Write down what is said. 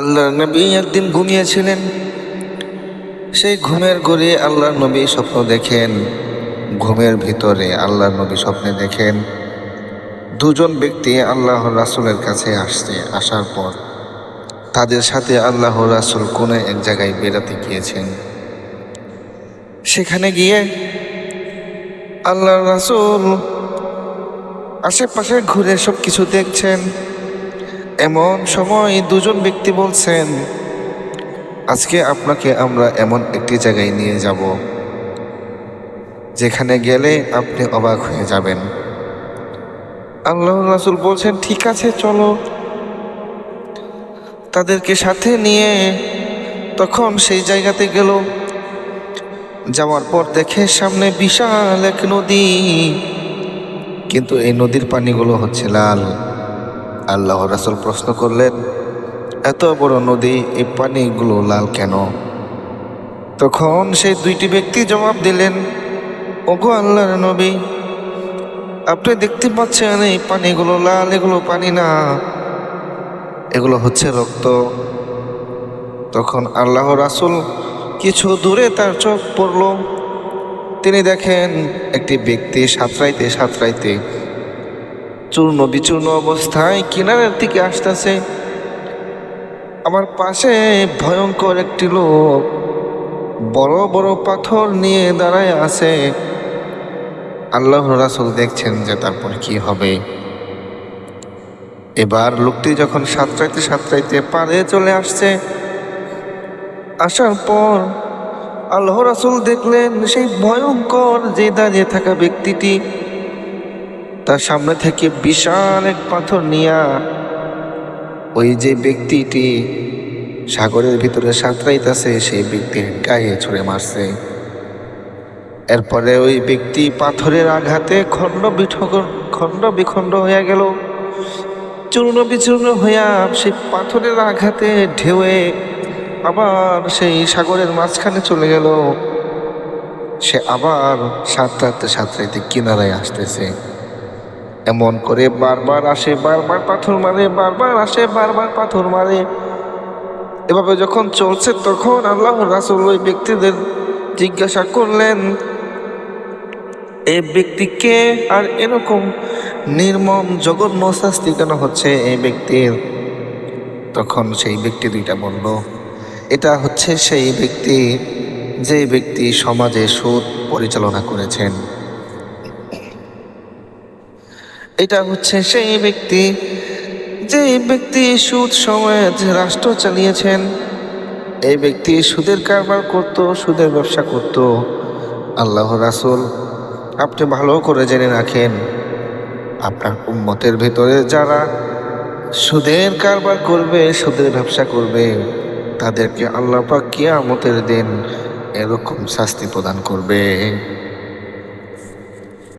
আল্লাহ নবী একদিন ঘুমিয়েছিলেন। সেই ঘুমের ঘরে আল্লাহ নবী স্বপ্ন দেখেন। ঘুমের ভিতরে আল্লাহ নবী স্বপ্নে দেখেন। দুজন ব্যক্তি আল্লাহ রাসুলের কাছে আসছে, আসার পর তাদের সাথে আল্লাহ রাসুল কোনো এক জায়গায় বেড়াতে গিয়েছেন। সেখানে গিয়ে আল্লাহ রাসুল আশেপাশে ঘুরে সব কিছু দেখছেন। এমন সময় দুজন ব্যক্তি বলছেন, আজকে আপনাকে আমরা এমন একটি জায়গায় নিয়ে যাব, যেখানে গেলে আপনি অবাক হয়ে যাবেন। আল্লাহ রাসুল বলছেন, ঠিক আছে, চলো। তাদেরকে সাথে নিয়ে তখন সেই জায়গাতে গেল। যাওয়ার পর দেখে সামনে বিশাল এক নদী, কিন্তু এই নদীর পানিগুলো হচ্ছে লাল। আল্লাহ রাসুল প্রশ্ন করলেন, এত বড় নদী, এই পানিগুলো লাল কেন? তখন সেই দুইটি ব্যক্তি জবাব দিলেন, ওগো আল্লাহর নবী, আপনি দেখতে পাচ্ছেন এই পানিগুলো লাল, এগুলো পানি না, এগুলো হচ্ছে রক্ত। তখন আল্লাহ রাসুল কিছু দূরে তার চোখ পড়ল। তিনি দেখেন একটি ব্যক্তি সাঁতরাইতে সাঁতরাইতে চূর্ণ বিচূর্ণ অবস্থায় কিনারের দিকে আসতেছে। আমার পাশে ভয়ঙ্কর একটি লোক বড় বড় পাথর নিয়ে দাঁড়ায় আছে। আল্লাহ রাসুল দেখছেন যে তারপর কি হবে। এবার লোকটি যখন সাঁতরাইতে সাঁতরাইতে পারে চলে আসছে। আসার পর আল্লাহ রাসুল দেখলেন সেই ভয়ঙ্কর যে দাঁড়িয়ে থাকা ব্যক্তিটি তার সামনে থেকে বিশাল এক পাথর নিয়া ওই যে ব্যক্তিটি সাগরের ভিতরে সাঁতরাইতেছে, সেই ব্যক্তির গায়ে ছুঁড়ে মারছে। এরপরে ওই ব্যক্তি পাথরের আঘাতে খণ্ড খণ্ড বিখণ্ড হইয়া গেল। চূর্ণ বিচূর্ণ হইয়া সেই পাথরের আঘাতে ঢেউয়ে আবার সেই সাগরের মাঝখানে চলে গেল। সে আবার সাঁতরাতে সাঁতরাইতে কিনারায় আসতেছে। এমন করে বারবার আসে, বারবার পাথর মারে, বারবার আসে, বারবার পাথর মারে। এভাবে যখন চলছে তখন আল্লাহ রাসুল ওই ব্যক্তিদের জিজ্ঞাসা করলেন এই ব্যক্তিকে আর এরকম নির্মম জগৎ শাস্তি কেন হচ্ছে এই ব্যক্তির? তখন সেই ব্যক্তি দুইটা বলল, এটা হচ্ছে সেই ব্যক্তি যে ব্যক্তি সমাজে সুদ পরিচালনা করেছেন। এটা হচ্ছে সেই ব্যক্তি যে ব্যক্তি সুদ সময়ে রাষ্ট্র চালিয়েছেন। এই ব্যক্তি সুদের কারবার করত, সুদের ব্যবসা করত। আল্লাহ রাসুল, আপনি ভালো করে জেনে রাখেন, আপনার উম্মতের ভেতরে যারা সুদের কারবার করবে, সুদের ব্যবসা করবে, তাদেরকে আল্লাহ পাক কিয়ামতের দিন এরকম শাস্তি প্রদান করবে।